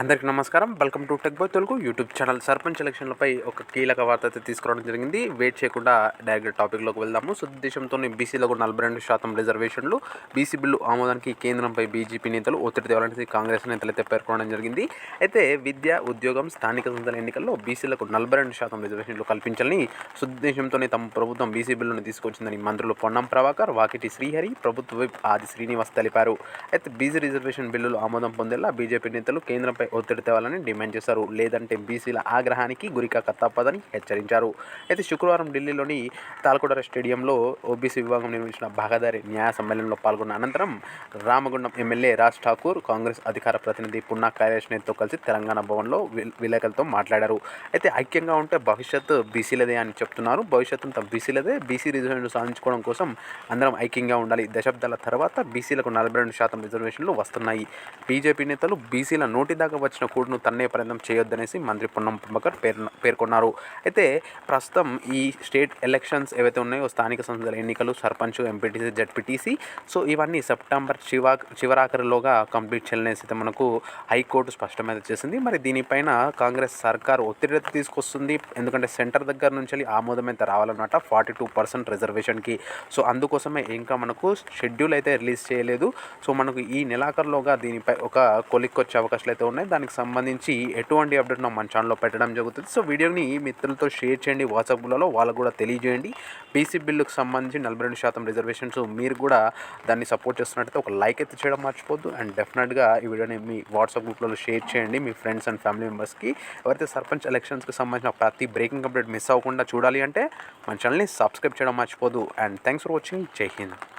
అందరికీ నమస్కారం. Welcome to tech boy Telugu YouTube channel. Sarpanch ఎలక్షన్లపై ఒక కీలక వార్త అయితే తీసుకురావడం జరిగింది. వెయిట్ చేయకుండా డైరెక్ట్ టాపిక్లోకి వెళ్దాము. సుద్దేశంతో బీసీలకు నలభై రెండు శాతం రిజర్వేషన్లు. బీసీ బిల్లు ఆమోదానికి కేంద్రంపై బీజేపీ నేతలు ఒత్తిడి తేవాలని కాంగ్రెస్ నేతలు అయితే పేర్కొనడం జరిగింది. అయితే విద్య ఉద్యోగం స్థానిక సంస్థల ఎన్నికల్లో బీసీలకు నలభై రెండు శాతం రిజర్వేషన్లు కల్పించాలని సుద్దేశంతోనే తమ ప్రభుత్వం బీసీ బిల్లును తీసుకొచ్చిందని మంత్రులు పొన్నం ప్రభాకర్ వాకిటి శ్రీహరి ప్రభుత్వ విప్ ఆది శ్రీనివాస్ తెలిపారు. అయితే బీసీ రిజర్వేషన్ బిల్లులు ఆమోదం పొందేలా బీజేపీ నేతలు కేంద్రంపై ఒత్తిడి తేవాలని డిమాండ్ చేశారు. లేదంటే బీసీల ఆగ్రహానికి గురికాక తప్పదని హెచ్చరించారు. అయితే శుక్రవారం ఢిల్లీలోని తాల్కొడర స్టేడియంలో ఓబీసీ విభాగం నిర్వహించిన భాగదారి న్యాయ సమ్మేళనంలో పాల్గొన్న అనంతరం రామగుండం ఎమ్మెల్యే రాజ్ ఠాకూర్ కాంగ్రెస్ అధికార ప్రతినిధి పున్నా కైలాష్ కలిసి తెలంగాణ భవన్లో విలేకరులతో మాట్లాడారు. అయితే ఐక్యంగా ఉంటే భవిష్యత్తు బీసీలదే అని చెప్తున్నారు. భవిష్యత్తు అంతా బీసీలదే. బీసీ రిజర్వేషన్ సాధించుకోవడం కోసం అందరం ఐక్యంగా ఉండాలి. దశాబ్దాల తర్వాత బీసీలకు నలభై రెండు శాతం రిజర్వేషన్లు వస్తున్నాయి. బీజేపీ నేతలు బీసీల నోటి దాకా వచ్చిన కోడ్ను తన్నే ప్రయత్నం చేయొద్దనేసి మంత్రి పొన్నం ప్రభాకర్ పేర్కొన్నారు. అయితే ప్రస్తుతం ఈ స్టేట్ ఎలక్షన్స్ ఏవైతే ఉన్నాయో స్థానిక సంస్థల ఎన్నికలు సర్పంచ్ ఎంపీటీసీ జడ్పీటీసీ సో ఇవన్నీ సెప్టెంబర్ చివా చివరాఖరిలోగా కంప్లీట్ చేయాలనేసి అయితే మనకు హైకోర్టు స్పష్టమైతే చేసింది. మరి దీనిపైన కాంగ్రెస్ సర్కార్ ఒత్తిడి తీసుకొస్తుంది. ఎందుకంటే సెంటర్ దగ్గర నుంచి వెళ్ళి ఆమోదం అయితే రావాలన్నమాట ఫార్టీ టూ పర్సెంట్ రిజర్వేషన్కి. సో అందుకోసమే ఇంకా మనకు షెడ్యూల్ అయితే రిలీజ్ చేయలేదు. సో మనకు ఈ నెలాఖరులోగా దీనిపై ఒక కొలిక్కొచ్చే అవకాశాలు అయితే ఉన్నాయి. దానికి సంబంధించి ఎటువంటి అప్డేట్ మన ఛానల్లో పెట్టడం జరుగుతుంది. సో వీడియోని మిత్రులతో షేర్ చేయండి. వాట్సాప్లలో వాళ్ళకు కూడా తెలియజేయండి. బీసీ బిల్లుకు సంబంధించి నలభై రెండు శాతం రిజర్వేషన్స్ మీరు కూడా దాన్ని సపోర్ట్ చేస్తున్నట్టయితే ఒక లైక్ అయితే చేయడం మర్చిపోద్దు అండ్ డెఫినెట్గా ఈ వీడియోని మీ వాట్సాప్ గ్రూప్లలో షేర్ చేయండి. మీ ఫ్రెండ్స్ అండ్ ఫ్యామిలీ మెంబర్స్కి. ఎవరైతే సర్పంచ్ ఎలక్షన్స్కి సంబంధించిన ప్రతి బ్రేకింగ్ అప్డేట్ మిస్ అవ్వకుండా చూడాలి అంటే మన ఛానల్ని సబ్స్క్రైబ్ చేయడం మర్చిపోదు అండ్ థ్యాంక్స్ ఫర్ వాచింగ్. జై హింద్.